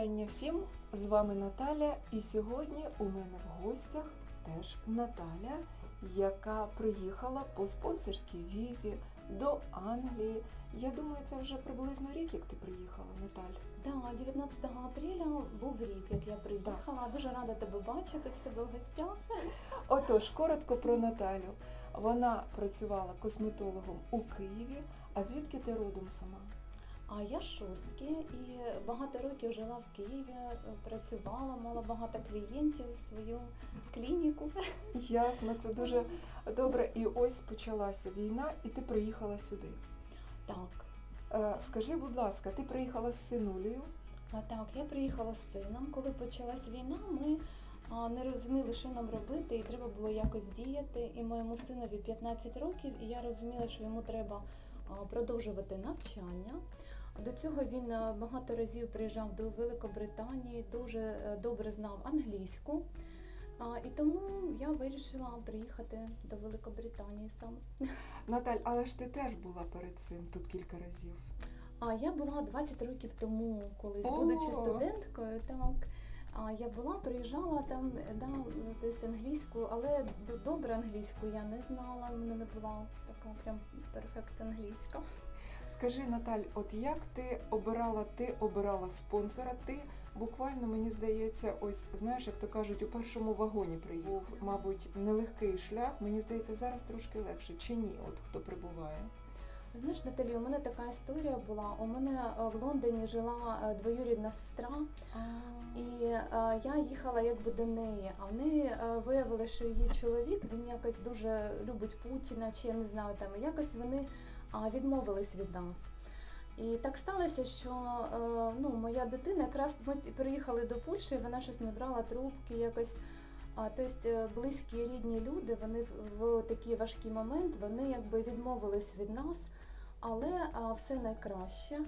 вітання всім! З вами Наталя, і сьогодні у мене в гостях теж Наталя, яка приїхала по спонсорській візі до Англії. Я думаю, це вже приблизно рік, як ти приїхала, Наталь. Да, 19 апреля був рік, як я приїхала. Дуже рада тебе бачити в себе в гостях. Отож, коротко про Наталю. Вона працювала косметологом у Києві. А звідки ти родом сама? А я шостки і багато років жила в Києві, працювала, мала багато клієнтів, свою клініку. Ясно, це дуже добре. І ось почалася війна, і ти приїхала сюди. Так, Е, Скажи, будь ласка, ти приїхала з синулею? а так, я приїхала з сином. Коли почалась війна, ми не розуміли, що нам робити, і треба було якось діяти. І моєму синові 15 років, і я розуміла, що йому треба продовжувати навчання. До цього він е, багато разів приїжджав до Великобританії, дуже е, добре знав англійську. І тому я вирішила приїхати до Великобританії саме. Наталь, але ж ти теж була перед цим тут кілька разів. А я була 20 років тому, колись, О! будучи студенткою, так. А я була, приїжджала там, да, тобто англійську, але добре англійську я не знала, в мене не була така прям перфект англійська. Скажи, Наталь, от як ти обирала, ти обирала спонсора, ти буквально, мені здається, ось знаєш, як то кажуть, у першому вагоні приїхав, мабуть, нелегкий шлях. Мені здається, зараз трошки легше. Чи ні? От хто прибуває? Знаєш, Наталі, у мене така історія була. У мене е, в Лондоні жила е, двоюрідна сестра, І е, я їхала якби до неї, а в неї е, що її чоловік він якось дуже любить Путіна, чи я не знаю там. Якось вони відмовились від нас. І так сталося, що е, ну, моя дитина якраз ми приїхали до Польщі, вона щось не брала трубки, якось. А, тобто е, близькі рідні люди, вони в, такий важкий момент вони якби відмовились від нас, але а, все найкраще.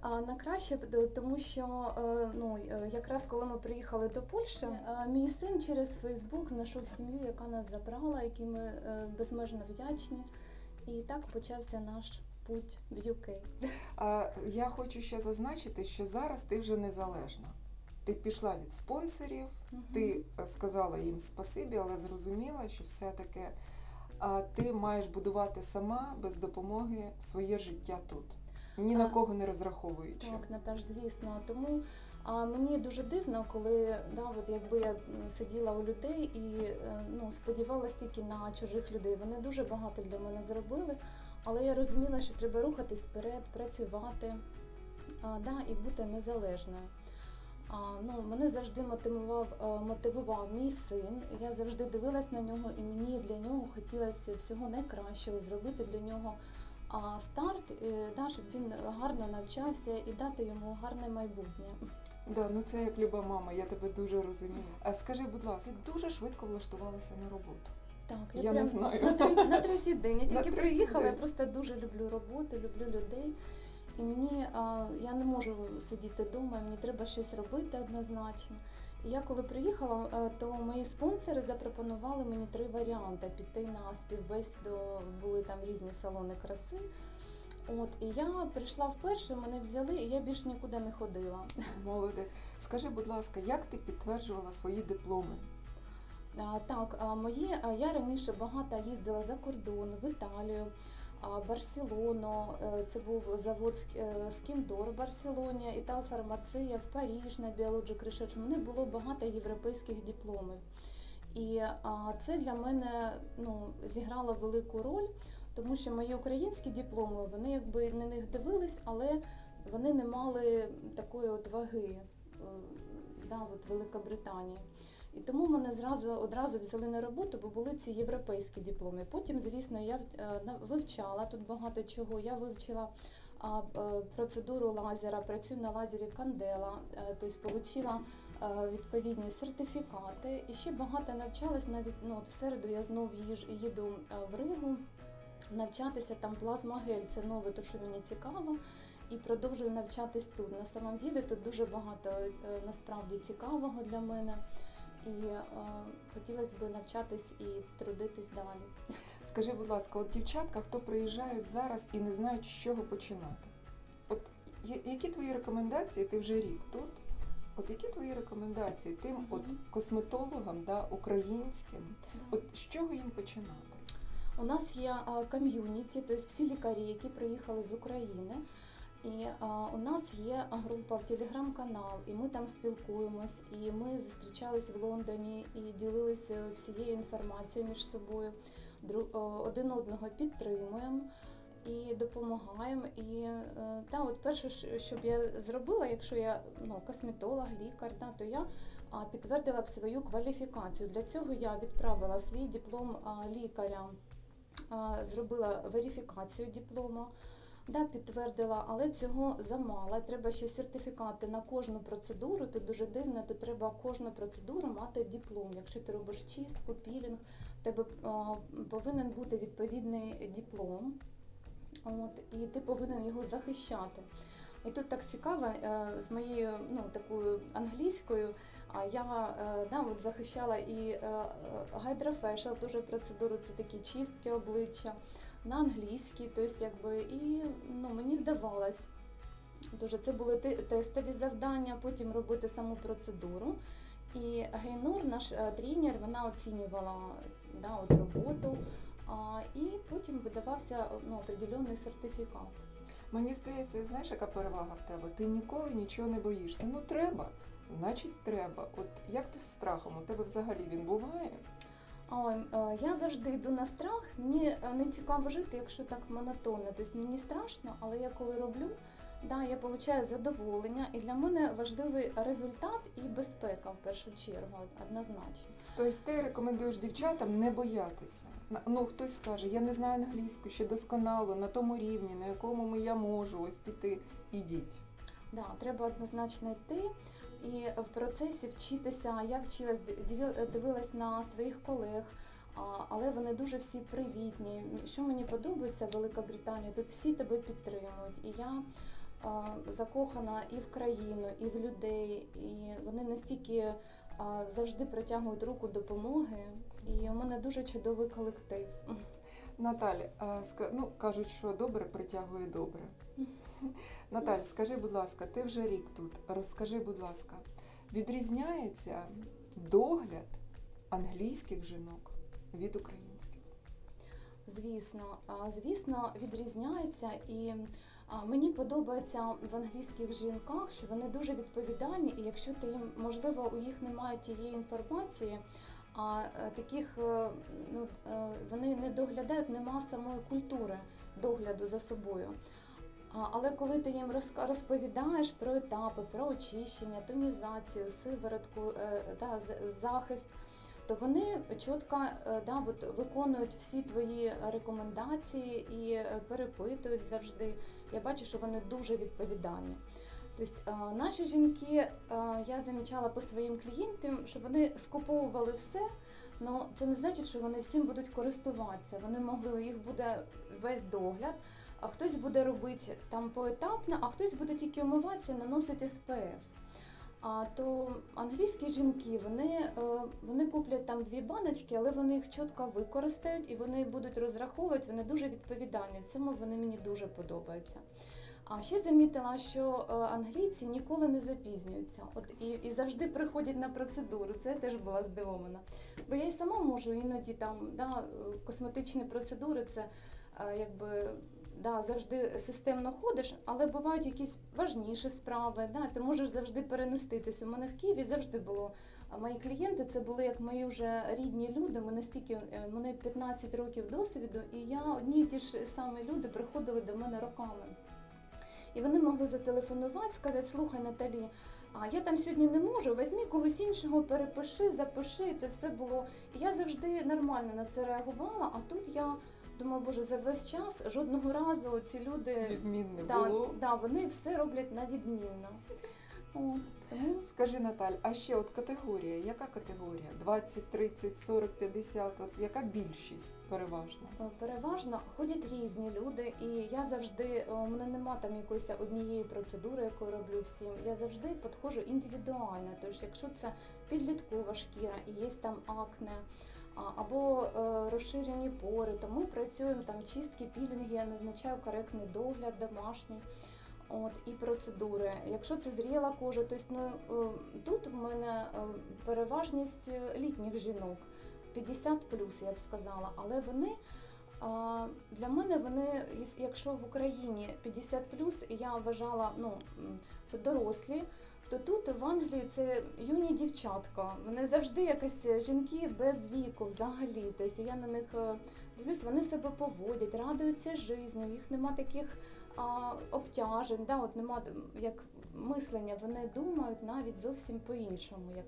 А на краще, тому що е, ну якраз коли ми приїхали до Польщі, мій син через Фейсбук знайшов сім'ю, яка нас забрала, якій ми безмежно вдячні. І так почався наш путь в UK. А я хочу ще зазначити, що зараз ти вже незалежна. Ти пішла від спонсорів, ти е, сказала їм спасибі, але зрозуміла, що все-таки а, ти маєш будувати сама без допомоги своє життя тут, ні на кого не розраховуючи. Так, Наташ, звісно. Тому а, мені дуже дивно, коли да, от якби я сиділа у людей і е, ну, сподівалась тільки на чужих людей. Вони дуже багато для мене зробили, але я розуміла, що треба рухатись вперед, працювати а, да, і бути незалежною. А, ну, мене завжди мотивував, е, мотивував мій син. Я завжди дивилась на нього, і мені для нього хотілося всього найкращого зробити для нього а, старт, е, да, щоб він гарно навчався і дати йому гарне майбутнє. Да, ну це як люба мама, я тебе дуже розумію. А скажи, будь ласка, ти дуже швидко влаштувалася на роботу. Так, Я не знаю. На, третій, на третій день. Я тільки приїхала, я просто дуже люблю роботу, люблю людей. І мені а, я не можу сидіти вдома, мені треба щось робити однозначно. Я коли приїхала, е, то мої спонсори запропонували мені три варіанти піти на співбесіду, були там різні салони краси. От, і я прийшла вперше, мене взяли, і я більш нікуди не ходила. Молодець. Скажи, будь ласка, як ти підтверджувала свої дипломи? А, Так, а, мої а, я раніше багато їздила за кордон, в Італію, Барселону. е, Це був завод е, Скіндор в Барселоні, Італфармація в Паріж на Biologic Research. У мене було багато європейських дипломів. І це для мене ну, зіграло велику роль, тому що мої українські дипломи, вони якби на них дивились, але вони не мали такої от ваги е, да, от Великобританії. І тому мене зразу одразу взяли на роботу, бо були ці європейські дипломи. Потім, звісно, я е, вивчала тут багато чого. Я вивчила е, процедуру лазера, працюю на лазері Кандела, е, тобто отримала відповідні сертифікати. І ще багато навчалась. Навіть ну, от в середу я знов їж, їду в Ригу навчатися там плазмагель. Це нове, то що мені цікаво. І продовжую навчатись тут. На самом ділі тут дуже багато насправді цікавого для мене. І е, хотілося б навчатись і трудитись далі. Скажи, будь ласка, от дівчатка, хто приїжджають зараз і не знають, з чого починати. От я- які твої рекомендації? Ти вже рік тут. От які твої рекомендації тим Мгм. от косметологам, да, українським, Да. от з чого їм починати? У нас є а, ком'юніті, тобто всі лікарі, які приїхали з України. І а, у нас є група в телеграм-канал, і ми там спілкуємось, і ми зустрічались в Лондоні і ділилися всією інформацією між собою. Один одного підтримуємо і допомагаємо. І е, та, от перше, що- б я зробила, якщо я ну, косметолог, лікар, да, то я підтвердила б свою кваліфікацію. Для цього я відправила свій диплом лікаря зробила верифікацію диплому, да, підтвердила, але цього замало. Треба ще сертифікати на кожну процедуру. Тут дуже дивно, тут треба кожну процедуру мати диплом. Якщо ти робиш чистку, пілінг, в тебе повинен бути відповідний диплом. От, і ти повинен його захищати. І тут так цікаво е, з моєю ну, такою англійською. Я е, да, от захищала і е, гайдрофешл, дуже процедуру, це такі чистки обличчя на англійській, тобто якби і ну, мені вдавалось. Дуже це були тестові завдання, потім робити саму процедуру. І Гейнор, наш е, тренер, вона оцінювала да, от роботу, а, і потім видавався ну, определенний сертифікат. Мені здається, знаєш, яка перевага в тебе? Ти ніколи нічого не боїшся. Ну треба, значить треба. От як ти з страхом? У тебе взагалі він буває? Ой, е, я завжди йду на страх. Мені е, не цікаво жити, якщо так монотонно. Тобто мені страшно, але я коли роблю, да, я отримую задоволення, і для мене важливий результат і безпека в першу чергу, однозначно. Тобто ти рекомендуєш дівчатам не боятися. Ну хтось скаже, я не знаю англійську ще досконало на тому рівні, на якому я можу ось піти. Ідіть. Да, треба однозначно йти і в процесі вчитися. Я вчилась, дивилась на своїх колег, але вони дуже всі привітні. Що мені подобається в Великобританії, тут всі тебе підтримують. І я закохана і в країну, і в людей, і вони настільки завжди протягують руку допомоги. І у мене дуже чудовий колектив. Ска- ну кажуть, що добре притягує добре. Наталь, скажи, будь ласка, ти вже рік тут. Розкажи, будь ласка, відрізняється догляд англійських жінок від українських? Звісно, звісно, відрізняється і мені подобається в англійських жінках, що вони дуже відповідальні, і якщо ти їм, можливо, у їх немає тієї інформації, а е, таких е, ну, е, вони не доглядають, нема самої культури догляду за собою. Але коли ти їм розповідаєш про етапи, про очищення, тонізацію, сиворотку, е, з- захист, то вони чітко е, да, от, виконують всі твої рекомендації і е, перепитують завжди. Я бачу, що вони дуже відповідальні. Тобто наші жінки, я замічала по своїм клієнтам, що вони скуповували все, але це не значить, що вони всім будуть користуватися. Вони могли, у їх буде весь догляд, а хтось буде робити там поетапно, а хтось буде тільки умиватися, наносити СПФ. А то англійські жінки вони, е, вони куплять там дві баночки, але вони їх чітко використають і вони будуть розраховувати, вони дуже відповідальні. В цьому вони мені дуже подобаються. А ще замітила, що е, англійці ніколи не запізнюються. От і, і завжди приходять на процедуру. Це я теж була здивована. Бо я й сама можу іноді там да, е, косметичні процедури, це якби да, завжди системно ходиш, але бувають якісь важніші справи. Да, ти можеш завжди перенести. Тобто у мене в Києві завжди було. А мої клієнти це були як мої вже рідні люди. Ми настільки е, мене 15 років досвіду, і я одні й ті ж самі люди приходили до мене роками. І вони могли зателефонувати, сказати, слухай, Наталі, а я там сьогодні не можу, візьми когось іншого, перепиши, запиши. Це все було. І я завжди нормально на це реагувала. А тут я думаю, боже, за весь час жодного разу ці люди Відмінне да, було. да, вони все роблять на відмінно. От, Скажи, Наталь, а ще от категорія, яка категорія? 20, 30, 40, 50, от яка більшість переважна? Е, Переважно ходять різні люди, і я завжди е, у мене нема там якоїсь однієї процедури, яку я роблю всім. Я завжди підходжу індивідуально. Тож, якщо це підліткова шкіра і є там акне. Або е, розширені пори, то ми працюємо там чистки, пілінги, я назначаю коректний догляд домашній. От і процедури. Якщо це зріла кожа, то ну, е, тут в мене е, переважність літніх жінок 50 я б сказала, але вони. Для мене вони, якщо в Україні 50 і я вважала, ну це дорослі, то тут в Англії це юні дівчатка. Вони завжди якось е, жінки без віку взагалі. Тобто я на них е, дивлюсь, вони себе поводять, радуються життю, їх нема таких а, обтяжень, да, от нема як мислення, вони думають навіть зовсім по-іншому, як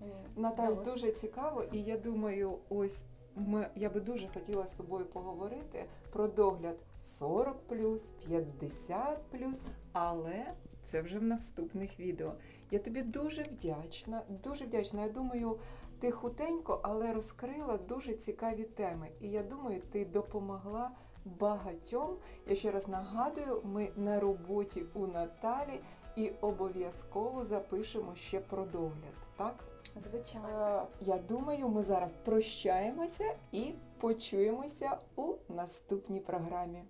мені Наталь, здалося. дуже цікаво, і я думаю, ось ми, я би дуже хотіла з тобою поговорити про догляд 40 50 але це вже в наступних відео. Я тобі дуже вдячна, дуже вдячна. Я думаю, ти хутенько, але розкрила дуже цікаві теми. І я думаю, ти допомогла багатьом. Я ще раз нагадую, ми на роботі у Наталі і обов'язково запишемо ще про догляд. Так? Звичайно. Е, Я думаю, ми зараз прощаємося і почуємося у наступній програмі.